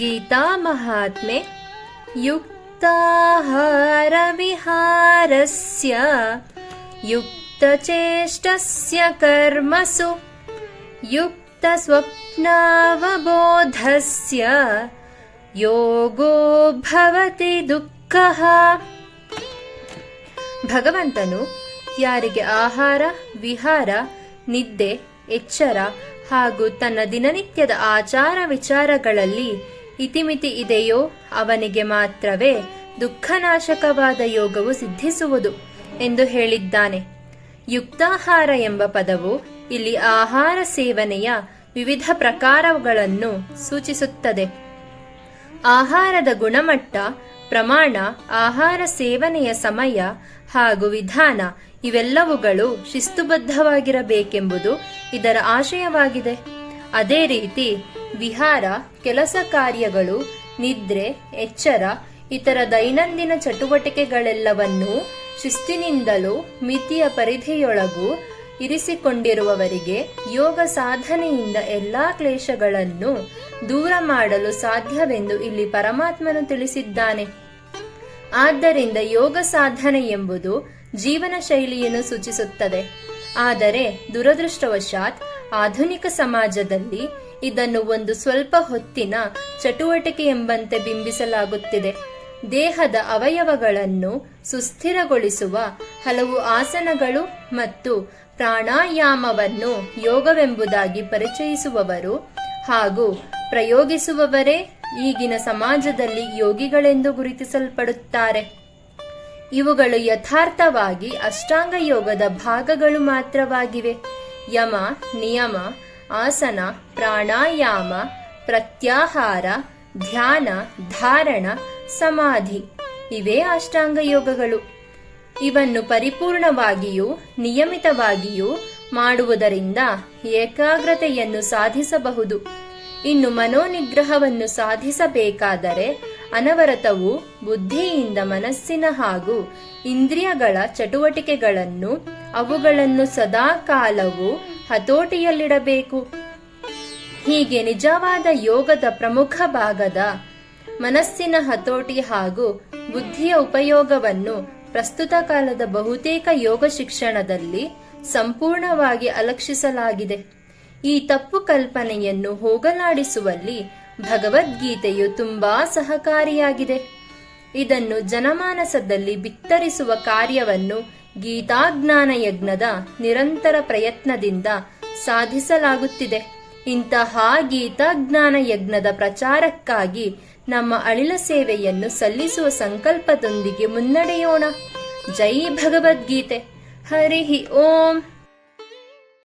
गीतामहात्म्ये युक्ताहारविहारस्य युक्तचेष्टस्य कर्मसु युक्तस्वप्नावबोधस्य ಯೋಗೋ ಭವತಿ ದುಃಖಃ ಭಗವಂತನು ಯಾರಿಗೆ ಆಹಾರ ವಿಹಾರ ನಿದ್ದೆ ಎಚ್ಚರ ಹಾಗೂ ತನ್ನ ದಿನನಿತ್ಯದ ಆಚಾರ ವಿಚಾರಗಳಲ್ಲಿ ಇತಿಮಿತಿ ಇದೆಯೋ ಅವನಿಗೆ ಮಾತ್ರವೇ ದುಃಖನಾಶಕವಾದ ಯೋಗವು ಸಿದ್ಧಿಸುವುದು ಎಂದು ಹೇಳಿದ್ದಾನೆ. ಯುಕ್ತಾಹಾರ ಎಂಬ ಪದವು ಇಲ್ಲಿ ಆಹಾರ ಸೇವನೆಯ ವಿವಿಧ ಪ್ರಕಾರಗಳನ್ನು ಸೂಚಿಸುತ್ತದೆ. ಆಹಾರದ ಗುಣಮಟ್ಟ, ಪ್ರಮಾಣ, ಆಹಾರ ಸೇವನೆಯ ಸಮಯ ಹಾಗೂ ವಿಧಾನ ಇವೆಲ್ಲವುಗಳು ಶಿಸ್ತುಬದ್ಧವಾಗಿರಬೇಕೆಂಬುದು ಇದರ ಆಶಯವಾಗಿದೆ. ಅದೇ ರೀತಿ ವಿಹಾರ, ಕೆಲಸ ಕಾರ್ಯಗಳು, ನಿದ್ರೆ, ಎಚ್ಚರ, ಇತರ ದೈನಂದಿನ ಚಟುವಟಿಕೆಗಳೆಲ್ಲವನ್ನೂ ಶಿಸ್ತಿನಿಂದಲೂ ಮಿತಿಯ ಪರಿಧಿಯೊಳಗೂ ಇರಿಸಿಕೊಂಡಿರುವವರಿಗೆ ಯೋಗ ಸಾಧನೆಯಿಂದ ಎಲ್ಲಾ ಕ್ಲೇಶಗಳನ್ನು ದೂರ ಮಾಡಲು ಸಾಧ್ಯವೆಂದು ಇಲ್ಲಿ ಪರಮಾತ್ಮನು ತಿಳಿಸಿದ್ದಾನೆ. ಆದ್ದರಿಂದ ಯೋಗ ಸಾಧನೆ ಎಂಬುದು ಜೀವನ ಶೈಲಿಯನ್ನು ಸೂಚಿಸುತ್ತದೆ. ಆದರೆ ದುರದೃಷ್ಟವಶಾತ್ ಆಧುನಿಕ ಸಮಾಜದಲ್ಲಿ ಇದನ್ನು ಒಂದು ಸ್ವಲ್ಪ ಹೊತ್ತಿನ ಚಟುವಟಿಕೆ ಎಂಬಂತೆ ಬಿಂಬಿಸಲಾಗುತ್ತಿದೆ. ದೇಹದ ಅವಯವಗಳನ್ನು ಸುಸ್ಥಿರಗೊಳಿಸುವ ಹಲವು ಆಸನಗಳು ಮತ್ತು ಪ್ರಾಣಾಯಾಮವನ್ನು ಯೋಗವೆಂಬುದಾಗಿ ಪರಿಚಯಿಸುವವರು ಹಾಗೂ ಪ್ರಯೋಗಿಸುವವರೇ ಈಗಿನ ಸಮಾಜದಲ್ಲಿ ಯೋಗಿಗಳೆಂದು ಗುರುತಿಸಲ್ಪಡುತ್ತಾರೆ. ಇವುಗಳು ಯಥಾರ್ಥವಾಗಿ ಅಷ್ಟಾಂಗ ಯೋಗದ ಭಾಗಗಳು ಮಾತ್ರವಾಗಿವೆ. ಯಮ, ನಿಯಮ ಆಸನ, ಪ್ರಾಣಾಯಾಮ, ಪ್ರತ್ಯಾಹಾರ, ಧ್ಯಾನ, ಧಾರಣ, ಸಮಾಧಿ ಇವೇ ಅಷ್ಟಾಂಗ ಯೋಗಗಳು. ಇವನ್ನು ಪರಿಪೂರ್ಣವಾಗಿಯೂ, ನಿಯಮಿತವಾಗಿಯೂ ಮಾಡುವುದರಿಂದ ಏಕಾಗ್ರತೆಯನ್ನು ಸಾಧಿಸಬಹುದು. ಇನ್ನು ಮನೋನಿಗ್ರಹವನ್ನು ಸಾಧಿಸಬೇಕಾದರೆ ಅನವರತವು ಬುದ್ಧಿಯಿಂದ ಮನಸ್ಸಿನ ಹಾಗೂ ಇಂದ್ರಿಯಗಳ ಚಟುವಟಿಕೆಗಳನ್ನು ಅವುಗಳನ್ನು ಸದಾ ಕಾಲವು ಹತೋಟಿಯಲ್ಲಿಡಬೇಕು. ಹೀಗೆ ನಿಜವಾದ ಯೋಗದ ಪ್ರಮುಖ ಭಾಗದ ಮನಸ್ಸಿನ ಹತೋಟಿ ಹಾಗೂ ಬುದ್ಧಿಯ ಉಪಯೋಗವನ್ನು ಪ್ರಸ್ತುತ ಕಾಲದ ಬಹುತೇಕ ಯೋಗ ಶಿಕ್ಷಣದಲ್ಲಿ ಸಂಪೂರ್ಣವಾಗಿ ಅಲಕ್ಷಿಸಲಾಗಿದೆ. ಈ ತಪ್ಪು ಕಲ್ಪನೆಯನ್ನು ಹೋಗಲಾಡಿಸುವಲ್ಲಿ ಭಗವದ್ಗೀತೆಯು ತುಂಬಾ ಸಹಕಾರಿಯಾಗಿದೆ. ಇದನ್ನು ಜನಮಾನಸದಲ್ಲಿ ಬಿತ್ತರಿಸುವ ಕಾರ್ಯವನ್ನು ಗೀತಾಜ್ಞಾನ ಯಜ್ಞದ ನಿರಂತರ ಪ್ರಯತ್ನದಿಂದ ಸಾಧಿಸಲಾಗುತ್ತಿದೆ. ಇಂತಹ ಗೀತಾಜ್ಞಾನ ಯಜ್ಞದ ಪ್ರಚಾರಕ್ಕಾಗಿ ನಮ್ಮ ಅಳಿಲ ಸೇವೆಯನ್ನು ಸಲ್ಲಿಸುವ ಸಂಕಲ್ಪದೊಂದಿಗೆ ಮುನ್ನಡೆಯೋಣ. ಜೈ ಭಗವದ್ಗೀತೆ. ಹರಿ ಓಂ.